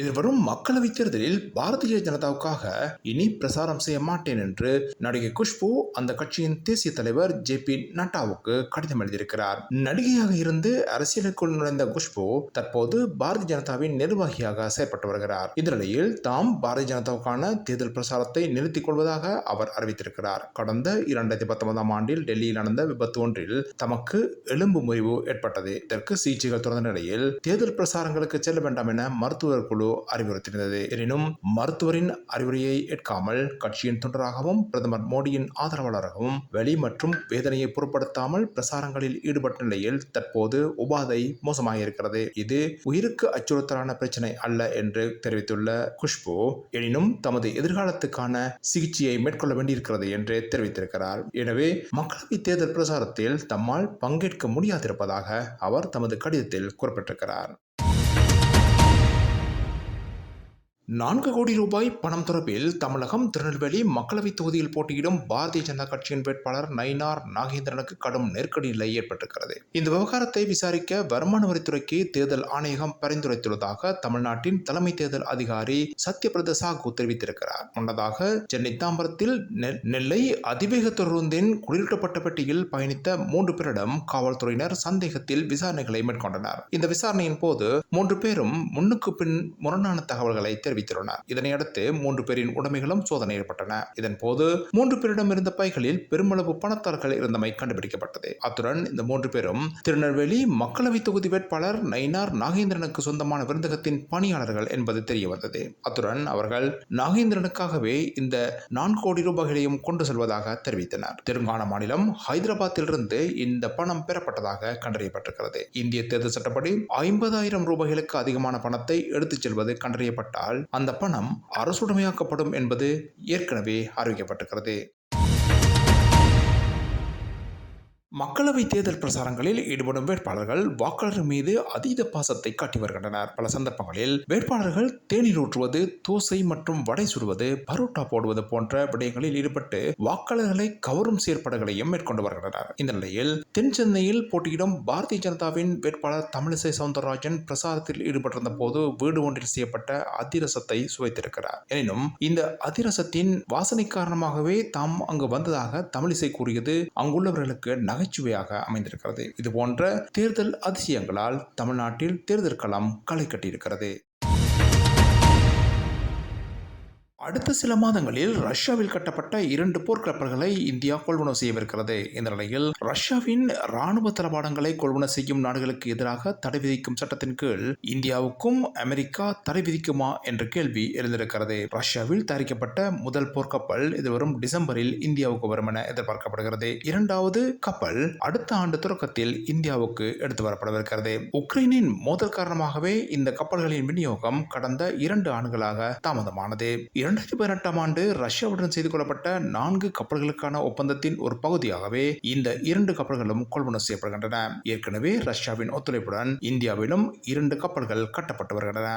எதிர்வரும் மக்களவைத் தேர்தலில் பாரதிய ஜனதாவுக்காக இனி பிரசாரம் செய்ய மாட்டேன் என்று நடிகை குஷ்பு அந்த கட்சியின் தேசிய தலைவர் ஜே பி நட்டாவுக்கு கடிதம் எழுதியிருக்கிறார். நடிகையாக இருந்து அரசியலுக்குள் நுழைந்த குஷ்பு தற்போது பாரதிய ஜனதாவின் நிர்வாகியாக செயற்பட்டு வருகிறார். இந்த நிலையில் தாம் பாரதிய ஜனதாவுக்கான தேர்தல் பிரசாரத்தை நிறுத்திக் கொள்வதாக அவர் அறிவித்திருக்கிறார். கடந்த இரண்டாயிரத்தி பத்தொன்பதாம் ஆண்டில் டெல்லியில் நடந்த விபத்து ஒன்றில் தமக்கு எலும்பு முறிவு ஏற்பட்டது. இதற்கு சிகிச்சைகள் தொடர்ந்த நிலையில் தேர்தல் பிரசாரங்களுக்கு செல்ல வேண்டாம் என மருத்துவர் குழு அறிவுறுத்தியிருந்தது. எனினும் மருத்துவரின் அறிவுரையை ஏற்காமல் கட்சியின் தொண்டராகவும் பிரதமர் மோடியின் ஆதரவாளராகவும் வெளி மற்றும் வேதனையை பொருட்படுத்தாமல் பிரசாரங்களில் ஈடுபட்ட நிலையில் தற்போது உபாதை மோசமாகியிருக்கிறது இது உயிருக்கு அச்சுறுத்தலான பிரச்சனை அல்ல என்று தெரிவித்துள்ள குஷ்பு எனினும் தமது எதிர்காலத்துக்கான சிகிச்சையை மேற்கொள்ள வேண்டியிருக்கிறது என்று தெரிவித்திருக்கிறார். எனவே மக்களவைத் தேர்தல் பிரசாரத்தில் தம்மால் பங்கேற்க முடியாதிருப்பதாக அவர் தமது கடிதத்தில் குறிப்பிட்டிருக்கிறார். நான்கு கோடி ரூபாய் பணம் தொடர்பில் தமிழகம் திருநெல்வேலி மக்களவைத் தொகுதியில் போட்டியிடும் பாரதிய ஜனதா கட்சியின் வேட்பாளர் நயினார் நாகேந்திரனுக்கு கடும் நெருக்கடி நிலை ஏற்பட்டிருக்கிறது. இந்த விவகாரத்தை விசாரிக்க வருமான வரித்துறைக்கு தேர்தல் ஆணையகம் பரிந்துரைத்துள்ளதாக தமிழ்நாட்டின் தலைமை தேர்தல் அதிகாரி சத்யபிரத சாகு தெரிவித்திருக்கிறார். முன்னதாக சென்னை தாம்பரத்தில் நெல்லை அதிவேக தொடருந்தின் குளிரூட்டப்பட்ட பெட்டியில் பயணித்த மூன்று பேரிடம் காவல்துறையினர் சந்தேகத்தில் விசாரணைகளை மேற்கொண்டனர். இந்த விசாரணையின் போது மூன்று பேரும் முன்னுக்கு பின் முரணான தகவல்களை தெரிவித்துள்ளனர் இதனையடுத்து மூன்று பேரின் உடைமைகளும் சோதனையிடப்பட்டன இதன் போது மூன்று பேரிடம் இருந்த பைகளில் பெருமளவு பணத்தார்கள் இருந்தமை கண்டுபிடிக்கப்பட்டது. அத்துடன் இந்த மூன்று பேரும் திருநெல்வேலி மக்களவை தொகுதி வேட்பாளர் நயினார் நாகேந்திரனுக்கு சொந்தமான விருந்தகத்தின் பணியாளர்கள் என்பது தெரிய வந்தது அத்துடன் அவர்கள் நாகேந்திரனுக்காகவே இந்த நான்கு கோடி ரூபாய்களையும் கொண்டு செல்வதாக தெரிவித்தனர். தெலுங்கானா மாநிலம் ஹைதராபாத்திலிருந்து இந்த பணம் பெறப்பட்டதாக கண்டறியப்பட்டிருக்கிறது. இந்திய தேர்தல் சட்டப்படி ஐம்பதாயிரம் ரூபாய்களுக்கு அதிகமான பணத்தை எடுத்துச் செல்வது கண்டறியப்பட்டால் அந்த பணம் அரசுடைமையாக்கப்படும் என்பது ஏற்கனவே அறிவிக்கப்பட்டிருக்கிறது. மக்களவை தேர்தல் பிரசாரங்களில் ஈடுபடும் வேட்பாளர்கள் வாக்காளர் மீது அதீத பாசத்தை காட்டி வருகின்றனர். பல சந்தர்ப்பங்களில் வேட்பாளர்கள் தேநீர் ஊற்றுவது தோசை மற்றும் வடை சுடுவது பரோட்டா போடுவது போன்ற விடயங்களில் ஈடுபட்டு வாக்காளர்களை கவரும் செயற்பாடுகளையும் மேற்கொண்டு வருகின்றனர். இந்த நிலையில் தென் சென்னையில் போட்டியிடும் பாரதிய ஜனதாவின் வேட்பாளர் தமிழிசை சவுந்தரராஜன் பிரசாரத்தில் ஈடுபட்டிருந்த போது வீடு ஒன்றில் செய்யப்பட்ட அதிரசத்தை சுவைத்திருக்கிறார். எனினும் இந்த அதிரசத்தின் வாசனை காரணமாகவே தாம் அங்கு வந்ததாக தமிழிசை கூறியது அங்குள்ளவர்களுக்கு நகை நகைச்சுவையாக அமைந்திருக்கிறது. இது போன்ற தேர்தல் அதிசயங்களால் தமிழ்நாட்டில் தேர்தல் களம் களை கட்டியிருக்கிறது. அடுத்த சில மாதங்களில் ரஷ்யாவில் கட்டப்பட்ட இரண்டு போர்க்கப்பல்களை இந்தியா கொள்வனவு செய்யவிருக்கிறது. இந்த நிலையில் ரஷ்யாவின் ராணுவ தளவாடங்களை கொள்வனவு செய்யும் நாடுகளுக்கு எதிராக தடை விதிக்கும் சட்டத்தின் கீழ் இந்தியாவுக்கும் அமெரிக்கா தடை விதிக்குமா என்ற கேள்வி எழுந்திருக்கிறது. ரஷ்யாவில் தயாரிக்கப்பட்ட முதல் போர்க்கப்பல் இது டிசம்பரில் இந்தியாவுக்கு வரும் என எதிர்பார்க்கப்படுகிறது. இரண்டாவது கப்பல் அடுத்த ஆண்டு தொடக்கத்தில் இந்தியாவுக்கு எடுத்து வரப்படவிருக்கிறது. உக்ரைனின் மோதல் காரணமாகவே இந்த கப்பல்களின் விநியோகம் கடந்த இரண்டு ஆண்டுகளாக தாமதமானது. இரண்டு இரண்டாயிரத்தி பதினெட்டாம் ஆண்டு ரஷ்யாவுடன் செய்து கொள்ளப்பட்ட நான்கு கப்பல்களுக்கான ஒப்பந்தத்தின் ஒரு பகுதியாகவே இந்த இரண்டு கப்பல்களும் கொள்வனவு செய்யப்படுகின்றன. ஏற்கனவே ரஷ்யாவின் ஒத்துழைப்புடன் இந்தியாவிலும் இரண்டு கப்பல்கள் கட்டப்பட்டு வருகின்றன.